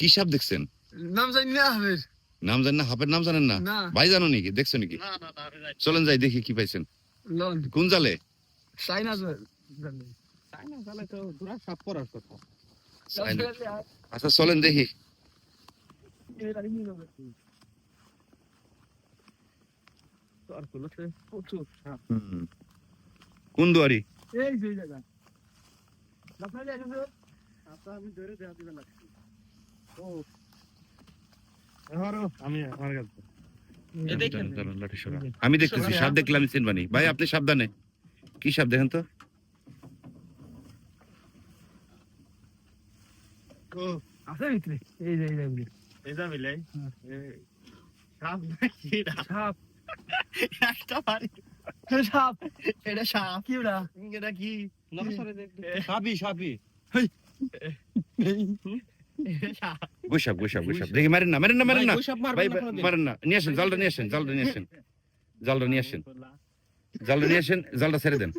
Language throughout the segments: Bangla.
কি সাপ দেখছেন? নাম জানি না হবে নাম জানেন না হাফের নাম জানেন না? না। ভাই জানো নাকি? দেখছ নাকি? না না না আমি যাই চলেন যাই দেখি কি পাইছেন। কোন জালে? চাইনা তাই না তাহলে তো দুরা সাপ করার কথা। আচ্ছা চলেন দেখি। কোন দুয়ারি? এই যে জায়গা। আমি ধরে দেওয়া দিবে লাগছি আমি আমার কাছে। চলেন, চলেন, লাঠি সরা। আমি দেখতেছি সাপ দেখলে আমি চিনবানি। ভাই আপনি সাবধানে। কি সাপ দেখেন তো। ও আছে ভিতরে? এই যে এই যে এই যা মিলে। সাপ সাপ। একটা বাড়ি। সাপ। এটা সাপ। কি এটা সাপ গুসাপ গুসাপ গুসাপ দেখি মারেন না মারেন না মারেন না। সাপ ভাই মারেন না। নিয়ে আসেন জালটা নিয়ে আসেন জালটা নিয়ে আসেন। জালটা নিয়ে আসেন। জালটা নিয়ে আসেন জালটা ছেড়ে দেন।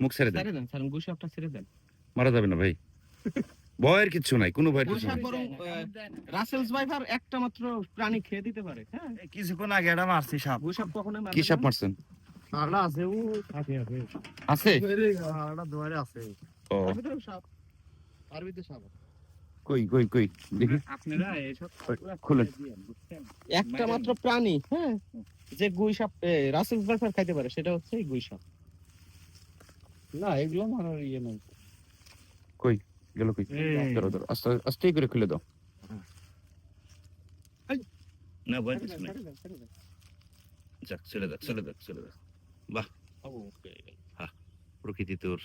মুখ ছেড়ে দেন। ছেড়ে দেন স্যার গুসাপটা ছেড়ে দেন। মারা যাবে না ভাই। ভয়ের কিচ্ছু নাই কোনো ভয়ের কিছু নাই। রাসেলস ভাইফার একটা মাত্র প্রাণী খেয়ে দিতে পারে হ্যাঁ? কিছুক্ষণ আগে এটা মারছি সাপ। গুসাপ কখনো কি সাপ মারছেন? আলা আছে ও সাপে আছে। আছে? আলা দুয়ারে আছে। ও। সাপ আরবিতে সাপ। কই কই কই দেখি। আপনারা এইসব খুলেন একটা মাত্র প্রাণী হ্যাঁ? যে গুই সাপ ভাইফার খাইতে পারে সেটা হচ্ছে গুই সাপ। না এগুলো মারার ইয়ে নেই। গেল কই? ধরো ধরো আস্তে আস্তে করে খুলে দাও। না কিছু নাই যাক ছেড়ে দাও ছেড়ে দাও ছেড়ে দাও। প্রকৃতি তোর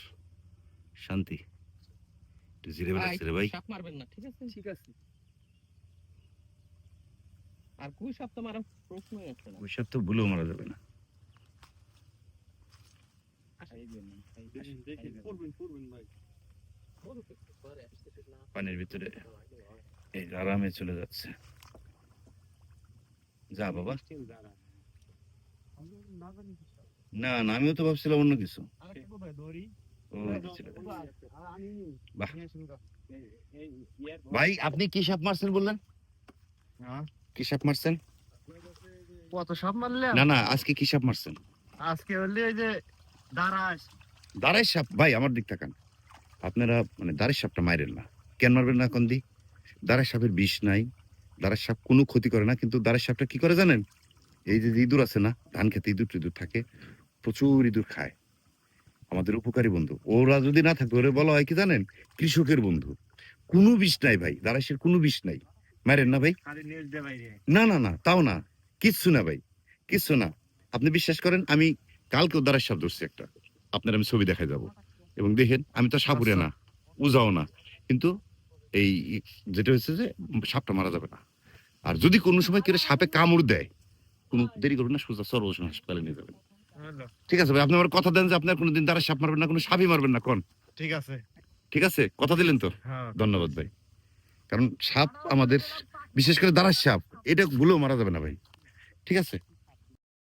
শান্তি। জিরে বেড়াচ্ছে রে ভাই সাপ মারবেন না ঠিক আছে? ঠিক আছে। আর গুই সাপ তো মারার প্রশ্নই আসে না। ওইসব তো ভুলেও মারা যাবে না। ভাই। পানির ভিতরে এই আরামে চলে যাচ্ছে। যা বাবা। না না আমিও তো ভাবছিলাম অন্য কিছু। ভাই আপনি কি সাপ মারছেন বললেন? হ্যাঁ। কি সাপ মারছেন? কত সাপ মারলে না না আজকে কি সাপ মারছেন? আজকে হলে এই যে দাঁড়াস দাঁড়াই সাপ? ভাই আমার দিক তাকান। আপনারা মানে দাঁড়াই সাপটা মারেন না। কেন মারবেন না কোন দি? দাঁড়াই সাপের বিষ নাই। দাঁড়াই সাপ কোনো ক্ষতি করে না কিন্তু দাঁড়াই সাপটা কি করে জানেন? এই যে ইঁদুর আছে না ধান খেতে ইঁদুর টিঁদুর থাকে প্রচুর ইঁদুর খায়। আমাদের উপকারী বন্ধু। ওরা যদি না থাকতো ওরা বলা হয় কি জানেন? কৃষকের বন্ধু। কোনো বিষ নাই ভাই দাঁড়াইশের কোনো বিষ নাই। মারেন না ভাই। না না না তাও না। কিচ্ছু না ভাই কিচ্ছু না। আপনি বিশ্বাস করেন আমি কালকেও দ্বারা সাপ ধরছি একটা। আপনার আমি ছবি দেখাই যাব। এবং দেখেন আমি তো সাপুরে না উজাও না। কিন্তু এই যেটা হচ্ছে যে সাপটা মারা যাবে না। আর যদি কোনো সময় কেউ সাপে কামড় দেয় কোনো দেরি করবেন না সোজা সর্বজন হাসপাতালে নিয়ে যাবেন। ঠিক আছে ভাই আপনি আমার কথা দেন যে আপনার কোনোদিন দ্বারা সাপ মারবেন না কোনো সাপই মারবেন না কোন? ঠিক আছে। ঠিক আছে? কথা দিলেন তো? হ্যাঁ। ধন্যবাদ ভাই। কারণ সাপ আমাদের বিশেষ করে দ্বারা সাপ এটা ভুলেও মারা যাবে না ভাই। ঠিক আছে?